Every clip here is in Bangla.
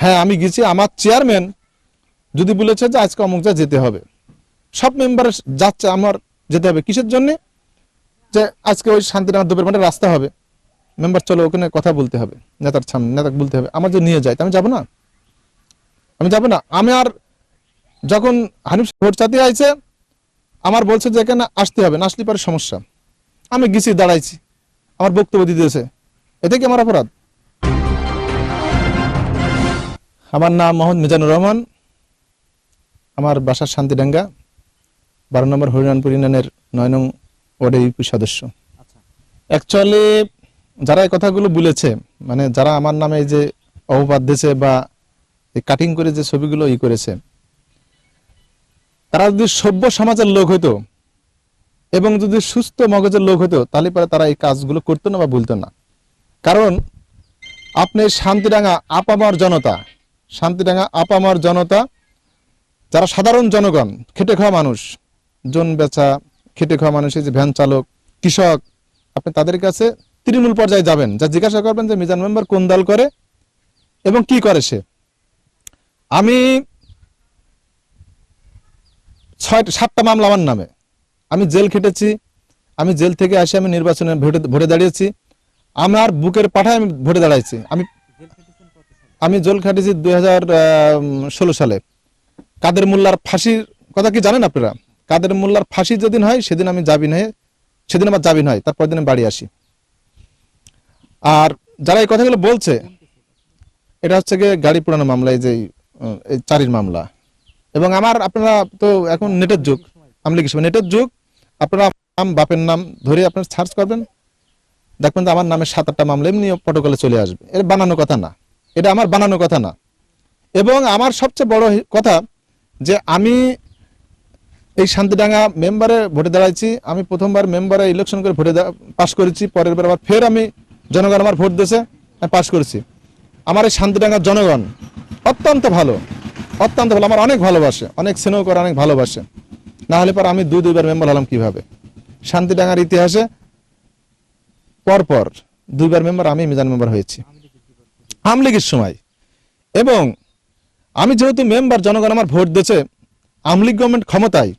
হ্যাঁ আমি গেছি। আমার চেয়ারম্যান যদি বলেছে যে আজকে অমুক যা যেতে হবে, সব মেম্বার যাচ্ছে আমার যেতে হবে। কিসের জন্যে? যে আজকে ওই শান্তিনাথ দ্বীপের মাঠে রাস্তা হবে। মেম্বার চলো, ওখানে কথা বলতে হবে। নেতার সামনে, নেতাকে বলতে হবে, আমার যে নিয়ে যায় আমি যাব না? আমি যাব না? আমি আর যখন হানিফ ভোট চাতে আইছে, আমার বলছে যে এখানে আসতে হবে, না আসলে পরে সমস্যা। আমি গেছি, দাঁড়াইছি। আমার বক্তব্য দিয়েছে এতে কি আমার অপরাধ? আমার নাম মোহাম্মদ মিজানুর রহমান। আমার বাসার শান্তিডাঙ্গা বারো নম্বর হরিনানপুর ইউনিয়নের নয় নং ওয়ার্ডের ইউপি সদস্য। অ্যাকচুয়ালি যারা এই কথাগুলো বলেছে মানে যারা আমার নামে এই যে অপবাদ দিয়েছে বা কাটিং করে যে ছবিগুলো ই করেছে তারা যদি সভ্য সমাজের লোক হইতো এবং যদি সুস্থ মগজের লোক হইতো তাহলে পরে তারা এই কাজগুলো করতো না বা বলতো না। কারণ আপনি শান্তিডাঙ্গা আপামার জনতা শান্তিডাঙ্গা, আপামার জনতা, যারা সাধারণ জনগণ খেটে খাওয়া মানুষ, জন বেচা খেটে খাওয়া মানুষ, এই যে ভ্যান চালক, কৃষক, আপনি তাদের কাছে তৃণমূল পর্যায়ে যাবেন। যা জিজ্ঞাসা করবেন যে মিজান মেম্বার কোন দল করে এবং কি করে সে? আমি ছয়টা সাতটা মামলা আমার নামে। আমি জেল খেটেছি, আমি জেল থেকে আসে আমি নির্বাচনে ভোটে ভোটে দাঁড়িয়েছি। আমার বুকের পাঠায় আমি ভোটে দাঁড়াইছি। আমি আমি জেল খাটিয়েছি দুই সালে। কাদের মোল্লার ফাঁসির কথা কি জানেন আপনারা? কাদের মোল্লার ফাঁসি যেদিন হয়, সেদিন আমি জামিন হয়ে সেদিন আমার জামিন হয় তারপর দিন বাড়ি আসি। আর যারা এই কথাগুলো বলছে, এটা হচ্ছে গিয়ে গাড়ি পুরানো মামলা, এই যে এই চারির মামলা। এবং আমার, আপনারা তো এখন নেটের যুগ। আমলিক হিসেবে নেটের যুগ। আপনারা নাম, বাপের নাম ধরে আপনারা সার্চ করবেন। দেখবেন যে আমার নামে সাত আটটা মামলা এমনি প্রটোকলে চলে আসবে। এটা বানানো কথা না। এটা আমার বানানো কথা না। এবং আমার সবচেয়ে বড় কথা যে আমি এই শান্তিডাঙ্গা মেম্বারে ভোটে দাঁড়াইছি, আমি প্রথমবার মেম্বারে ইলেকশন করে ভোটে পাশ করেছি, পরের বার আবার ফের আমি জনগণ আমার ভোট দিয়েছে, আমি পাশ করেছি। আমার এই শান্তিডাঙ্গার জনগণ অত্যন্ত ভালো অত্যন্ত ভালো, আমার অনেক ভালোবাসে, অনেক স্নেহ করে, অনেক ভালোবাসে। না হলে পর আমি দুই, দুইবার মেম্বার হলাম কীভাবে? শান্তিডাঙ্গার ইতিহাসে পরপর দুইবার মেম্বার আমি মিজান মেম্বার হয়েছি। আমলিগের সময়। এবং আমি যেহেতু মেম্বার, জনগণ আমার ভোট দিয়েছে, আমলিগ গভর্নমেন্ট ক্ষমতায়,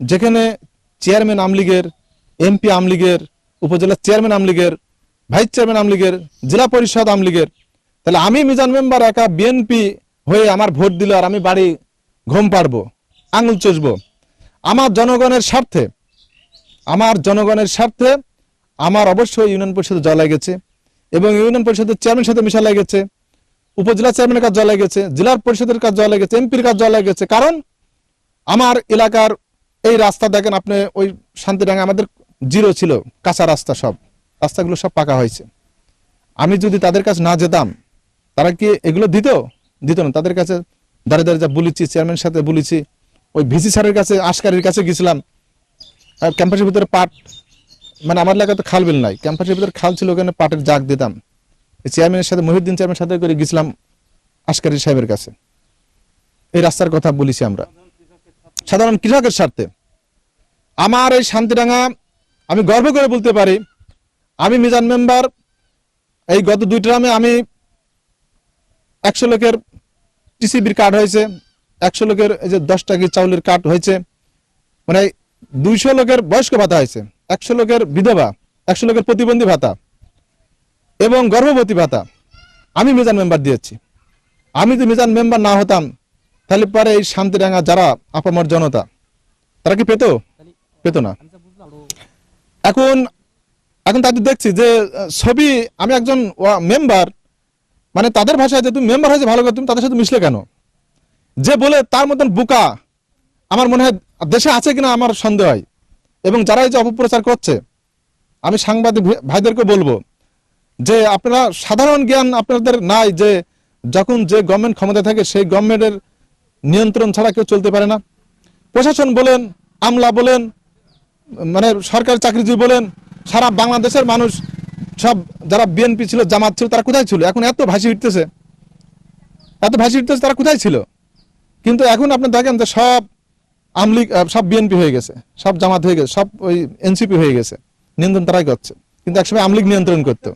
যেখানে চেয়ারম্যান আমলিগের এমপি আমলিগের, উপজেলা চেয়ারম্যান আমলিগের ভাইস চেয়ারম্যান আমলিগের, জেলা পরিষদ আমলিগের, তাহলে আমি মিজান মেম্বার একা বিএনপি হয়ে আমার ভোট দিল আর আমি বাড়ি ঘুম পারব আঙুল চষবো। আমার জনগণের স্বার্থে, আমার জনগণের স্বার্থে আমার অবশ্যই ইউনিয়ন পরিষদে জল লেগেছে। এবং ইউনিয়ন পরিষদের চেয়ারম্যানের সাথে মিশা লেগেছে, উপজেলা চেয়ারম্যানের কাজ জল লেগেছে, জেলা পরিষদের কাজ জল লেগেছে, এমপির কাজ জল লেগেছে। কারণ আমার এলাকার এই রাস্তা দেখেন আপনি, ওই শান্তিডাঙ্গা আমাদের জিরো ছিল, কাঁচা রাস্তা সব, রাস্তাগুলো সব পাকা হয়েছে। আমি যদি তাদের কাছে না যেতাম, তারা কি এগুলো দিত? দিত না। তাদের কাছে দাঁড়িয়ে দাঁড়িয়ে যা বলেছি, চেয়ারম্যানের সাথে বলেছি, ওই ভিসি স্যারের কাছে, আশকারির কাছে গেছিলাম। ক্যাম্পাসের ভিতরে পাট মানে আমার এলাকায় তো খাল বিল নাই। ক্যাম্পাসের ভিতরে খাল ছিল, ওখানে পাটের জাগ দিতাম। চেয়ারম্যানের সাথে, মহিউদ্দিন চেয়ারম্যানের সাথে করে গেছিলাম আশকারি সাহেবের কাছে। এই রাস্তার কথা বলেছি আমরা। সাধারণ কৃষকের স্বার্থে। আমার এই শান্তিডাঙ্গা, আমি গর্ব করে বলতে পারি, আমি মিজান মেম্বার, এই গত দুই ট্রামে আমি একশো লোকের টিসিবির কার্ড হয়েছে, একশো লোকের এই যে দশ টাকি চাউলের কার্ড হয়েছে। মানে দুইশো লোকের বয়স্ক ভাতা হয়েছে, একশো লোকের বিধবা, একশো লোকের প্রতিবন্ধী ভাতা এবং গর্ভবতী ভাতা। আমি মিজান মেম্বার দিয়েছি। আমি যদি মিজান মেম্বার না হতাম, তাহলে পরে এই শান্তিডাঙ্গা যারা আপামর জনতা, তারা কি পেতো? পেত না। এখন এখন তাদের দেখছি যে, ছবি, আমি একজন মেম্বার মানে তাদের ভাষায় যে তুমি মেম্বার হয়েছে ভালো করে তুমি তাদের সাথে মিশলে কেন? যে বলে তার মতন বোকা আমার মনে হয় দেশে আছে কিনা আমার সন্দেহ হয় এবং যারা এই যে অপপ্রচার করছে, আমি সাংবাদিক ভাই- ভাইদেরকে বলব যে আপনারা সাধারণ জ্ঞান আপনাদের নাই যে যখন যে গভর্নমেন্ট ক্ষমতায় থাকে সেই গভর্নমেন্টের নিয়ন্ত্রণ ছাড়া কেউ চলতে পারে না। প্রশাসন বলেন, আমলা বলেন মানে সরকারি চাকরিজীবী বলেন, সারা বাংলাদেশের মানুষ সব যারা বিএনপি ছিল, জামাত ছিল, তারা কোথায় ছিল? এখন এত ভাসি উঠতেছে। এত ভাসি উঠতেছে, তারা কোথায় ছিল? কিন্তু এখন আপনি দেখেন যে সব আমলিগ সব বিএনপি হয়ে গেছে সব জামাত হয়ে গেছে সব ওই এনসিপি হয়ে গেছে নিয়ন্ত্রণ তারাই করছে। কিন্তু একসময় আমলিগ নিয়ন্ত্রণ করতো।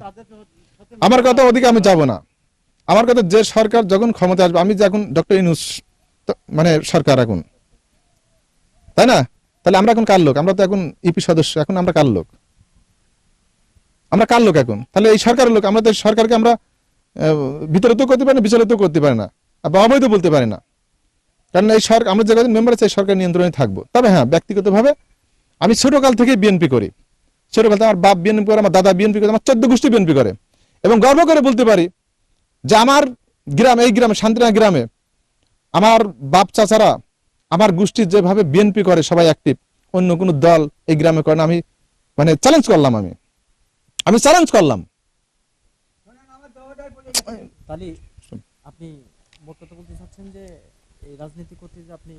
আমার কথা ওদিকে আমি যাব না। আমার কথা যে সরকার যখন ক্ষমতা আসবে আমি যে এখন ডক্টর ইনুস মানে সরকার এখন। তাই না? তাহলে আমরা এখন কার লোক? আমরা তো এখন ইপি সদস্য এখন আমরা কার লোক? আমরা কার লোক এখন? তাহলে এই সরকারের লোক আমরা তো সরকারকে আমরা আহ, বিতাড়িত করতে পারি না বিচলিত করতে পারি না বা অবৈধ বলতে পারি না। কারণ এই সরকার, আমরা যে মেম্বার আছে সরকার নিয়ন্ত্রণে থাকব। তবে হ্যাঁ ব্যক্তিগতভাবে আমি ছোটকাল থেকে বিএনপি করি। ছোটকাল থেকে আমার বাপ বিএনপি করে, আমার দাদা বিএনপি করে, আমার চোদ্দ গোষ্ঠী বিএনপি করে। এবং গর্ব করে বলতে পারি যে আমার গ্রাম, এই গ্রামে শান্তিনা গ্রামে আমার বাপ চাচারা, আমার গোষ্ঠী যেভাবে বিএনপি করে, সবাই অ্যাক্টিভ অন্য কোনো দল এই গ্রামে করে না। আমি মানে চ্যালেঞ্জ করলাম আমি। আমি চ্যালেঞ্জ করলাম। আপনি বলতে চাচ্ছেন যে এই রাজনীতি করতে যে আপনি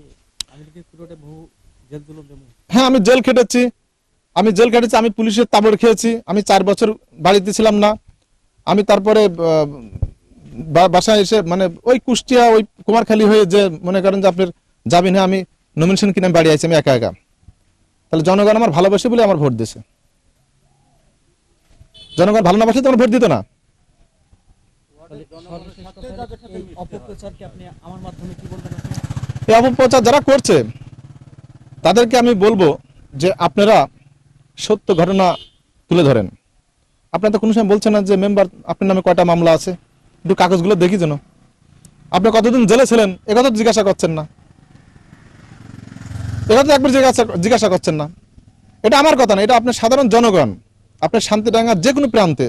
বহু জেল জুলুম হ্যাঁ আমি জেল খেটেছি। আমি জেল খেটেছি, আমি পুলিশের তাবড় খেয়েছি। আমি চার বছর বাড়িতে ছিলাম না। আমি তারপরে বাসায় এসে মানে ওই কুষ্টিয়া, ওই কুমারখালী হয়ে যে মনে করেন যে আপনার যাবেন হ্যাঁ আমি নমিনেশন কিনে বাড়ি আছি আমি একা একা। তাহলে জনগণ আমার ভালোবাসে বলে আমার ভোট দিছে জনগণ ভালো না বাসলে তো আমার ভোট দিত না তাহলে সর্বশেষ কথা হলো, এই অপপ্রচারকে আপনি আমার মাধ্যমে কি বলবেন আপনি এই অপপ্রচার যারা করছে, তাদেরকে আমি বলব যে আপনারা সত্য ঘটনা তুলে ধরেন। আপনারা তো কোনো সময় বলছেন না যে, মেম্বার, আপনার নামে কয়টা মামলা আছে? একটু কাগজগুলো দেখি যেন। আপনি কতদিন জেলে ছিলেন? একথা জিজ্ঞাসা করছেন না। এটা তো একবার জিজ্ঞাসা জিজ্ঞাসা করছেন না। এটা আমার কথা না, এটা আপনার সাধারণ জনগণ, আপনার শান্তিডাঙ্গার যে কোনো প্রান্তে।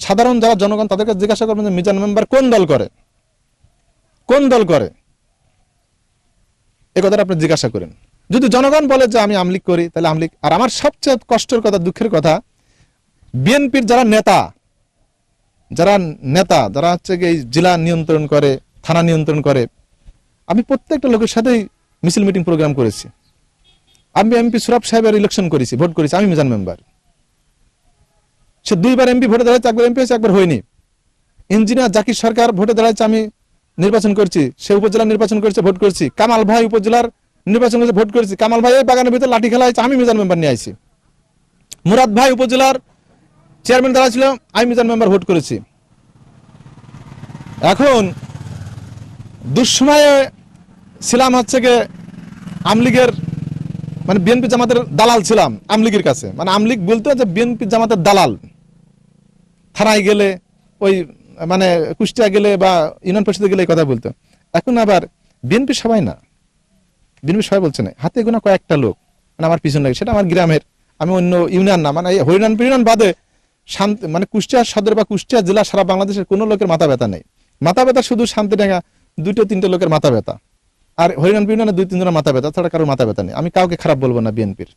সাধারণ যারা জনগণ, তাদেরকে জিজ্ঞাসা করবেন যে মিজান মেম্বার কোন দল করে? কোন দল করে? এ কথাটা আপনি জিজ্ঞাসা করেন। যদি জনগণ বলে যে আমি আমলিক করি, তাহলে আমলিক, আর আমার সবচেয়ে কষ্টের কথা, দুঃখের কথা, বিএনপির যারা নেতা যারা নেতা, যারা হচ্ছে এই জেলা নিয়ন্ত্রণ করে, থানা নিয়ন্ত্রণ করে, আমি প্রত্যেকটা লোকের সাথেই মিছিল মিটিং প্রোগ্রাম করেছি। আমি এমপি সুরাব সাহেবের ইলেকশন করেছি, ভোট করেছি, আমি মিজান মেম্বার। সে দুইবার এমপি ভোটে দাঁড়াচ্ছে একবার এমপি হয়েছে, একবার হয়নি। ইঞ্জিনিয়ার জাকির সরকার ভোটে দাঁড়াচ্ছে আমি নির্বাচন করছি, সে উপজেলা নির্বাচন করেছে, ভোট করছি। কামাল ভাই উপজেলার নির্বাচন করেছে, ভোট করেছি। কামাল ভাই এই বাগানের ভিতরে লাঠি খেলা হয়েছে আমি মিজান মেম্বার নিয়ে আইছি। মুরাদ ভাই উপজেলার চেয়ারম্যান দাঁড়া ছিল আমি মিজান মেম্বার ভোট করেছি। এখন দুঃসময়ে ছিলাম হচ্ছে গিয়ে আমলিগের মানে বিএনপি জামাতের দালাল ছিলাম আমলিগের কাছে। মানে আমলিগ বলতে যে বিএনপি জামাতের দালাল। থানায় গেলে, ওই মানে কুষ্টিয়া গেলে বা ইউনিয়ন পরিষদে গেলে কথা বলতো। এখন আবার বিএনপি সবাই না। বিএনপি সবাই বলছে না, হাতে গোনা কয়েকটা লোক মানে আমার পিছনে লাগে, সেটা আমার গ্রামের, আমি অন্য ইউনিয়ন না মানে এই হরিয়ান ইউনিয়ন বাদে শান্তি মানে কুষ্টিয়া সদর বা কুষ্টিয়া জেলা সারা বাংলাদেশের কোনো লোকের মাথা ব্যথা নেই। মাথা ব্যথা শুধু শান্তিডাঙ্গা দুটো তিনটে লোকের মাথা ব্যথা। আর হরিয়ান ইউনিয়নে দুই তিনজনের মাথা ব্যথা ছাড়া কারোর মাথা ব্যথা নেই। আমি কাউকে খারাপ বলব না বিএনপির।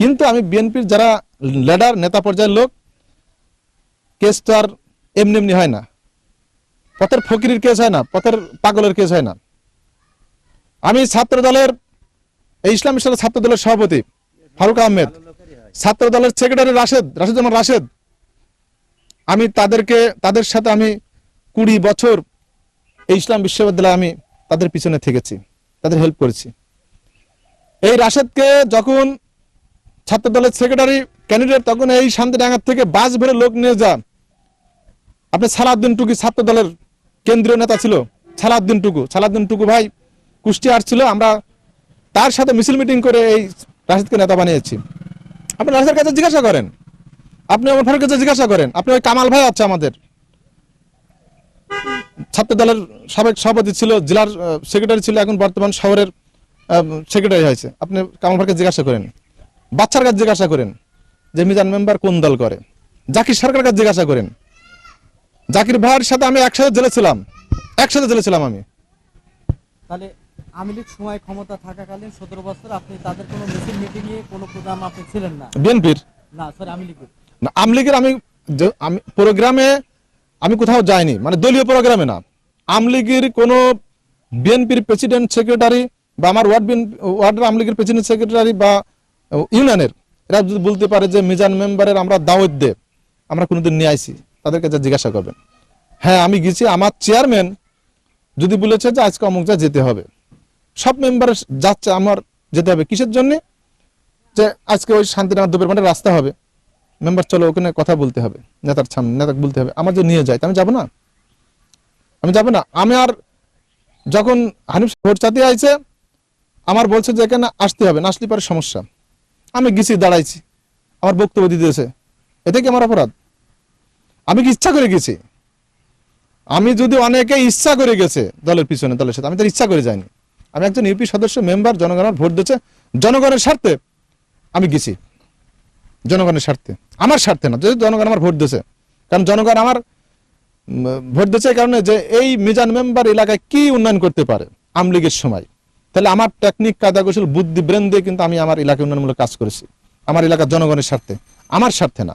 কিন্তু আমি বিএনপির যারা লিডার নেতা পর্যায়ের লোক কেস তো আর এমনি এমনি হয় না। পথের ফকিরের কেস হয় না, পথের পাগলের কেস হয় না। আমি ছাত্র দলের এই ইসলাম ইসলামের ছাত্র দলের সভাপতি, ফারুক আহমেদ। ছাত্র দলের সেক্রেটারি রাশেদ রাশেদ জামান রাশেদ। আমি তাদেরকে, তাদের সাথে আমি কুড়ি বছর এই ইসলাম বিশ্ববিদ্যালয়ে আমি তাদের পিছনে থেকেছি, তাদের হেল্প করেছি। এই রাশেদকে যখন ছাত্র দলের সেক্রেটারি ক্যান্ডিডেট তখন এই শান্তিডাঙ্গার থেকে বাস ভরে লোক নিয়ে যা আপনি সালাউদ্দিন টুকু ছাত্র দলের কেন্দ্রীয় নেতা ছিল, সালাউদ্দিন টুকু। সালাউদ্দিন টুকু ভাই কুষ্টিয়ার ছিল, আমরা তার সাথে মিছিল মিটিং করে এই রাশিদকে নেতা বানিয়েছি। আপনি রাশেদের কাছে জিজ্ঞাসা করেন। আপনি আমার ফারুক কাছে জিজ্ঞাসা করেন। আপনি ওই কামাল ভাই আছে আমাদের। ছাত্র দলের সাবেক সভাপতি ছিল, জেলার সেক্রেটারি ছিল, এখন বর্তমান শহরের সেক্রেটারি হয়েছে। আপনি কামাল ভাইকে জিজ্ঞাসা করেন। বাচ্চার কাছে জিজ্ঞাসা করেন যে মিজান মেম্বার কোন দল করে? জাকির সরকার কাছে জিজ্ঞাসা করেন। জাকির ভাইয়ের সাথে আমি একসাথে জেলে ছিলাম। একসাথে জেলে ছিলাম আমি। তাহলে আওয়ামী লীগ সময় ক্ষমতা থাকাকালীন সতেরো বছর আপনি তাদের কোনো মিছিল মিটিং এ কোনো প্রোগ্রাম আপনি ছিলেন না? বিএনপির। না সরি আওয়ামী লীগের। না আমলিগের আমি আমি প্রোগ্রামে আমি কোথাও যাইনি। মানে দলীয় প্রোগ্রামে না। আমলিগের কোনো বিএনপির প্রেসিডেন্ট সেক্রেটারি বা আমার ওয়ার্ড বিএনপি ওয়ার্ডের আমলিগের প্রেসিডেন্ট সেক্রেটারি বা ইউনিয়নের এরা যদি বলতে পারে যে মিজান মেম্বারের আমরা দাওয়াত দে আমরা কোনোদিন নিয়ে আইছি। তাদেরকে যা জিজ্ঞাসা করবেন। হ্যাঁ আমি গেছি, আমার চেয়ারম্যান যদি বলেছে যে আজকে অমুক যা যেতে হবে। সব মেম্বার যাচ্ছে, আমার যেতে হবে। কিসের জন্য? যে আজকে ওই শান্তিনগর দুপুর মাঠে রাস্তা হবে। মেম্বার চলো, ওখানে কথা বলতে হবে। নেতার সামনে, নেতাকে বলতে হবে, আমার যে নিয়ে যায় আমি যাব না? আমি যাব না। আমি আর যখন হানিফ ভোট চাতে আইছে, আমার বলছে যে এখানে আসতে হবে, না আসলে পরে সমস্যা। আমি গেছি, দাঁড়াইছি। আমার বক্তব্য দিতেছে। এতে কি আমার অপরাধ? আমি কি ইচ্ছা করে গেছি? আমি যদি অনেকে ইচ্ছা করে গেছে দলের পিছনে, দলের সাথে, আমি তার ইচ্ছা করে যাইনি। আমি একজন ইউপি সদস্য, মেম্বার জনগণ আমার ভোট দিচ্ছে। জনগণের স্বার্থে আমি গেছি। জনগণের স্বার্থে। আমার স্বার্থে না, যদি জনগণ আমার ভোট দিয়েছে। কারণ জনগণ আমার ভোট দিচ্ছে এই কারণে যে এই মিজান মেম্বার এলাকায় কি উন্নয়ন করতে পারে আমলিগের সময়? তাহলে আমার টেকনিক কাদা কৌশল, বুদ্ধি ব্রেন দিয়ে কিন্তু আমি আমার এলাকায় উন্নয়নমূলক কাজ করেছি। আমার এলাকার জনগণের স্বার্থে। আমার স্বার্থে না।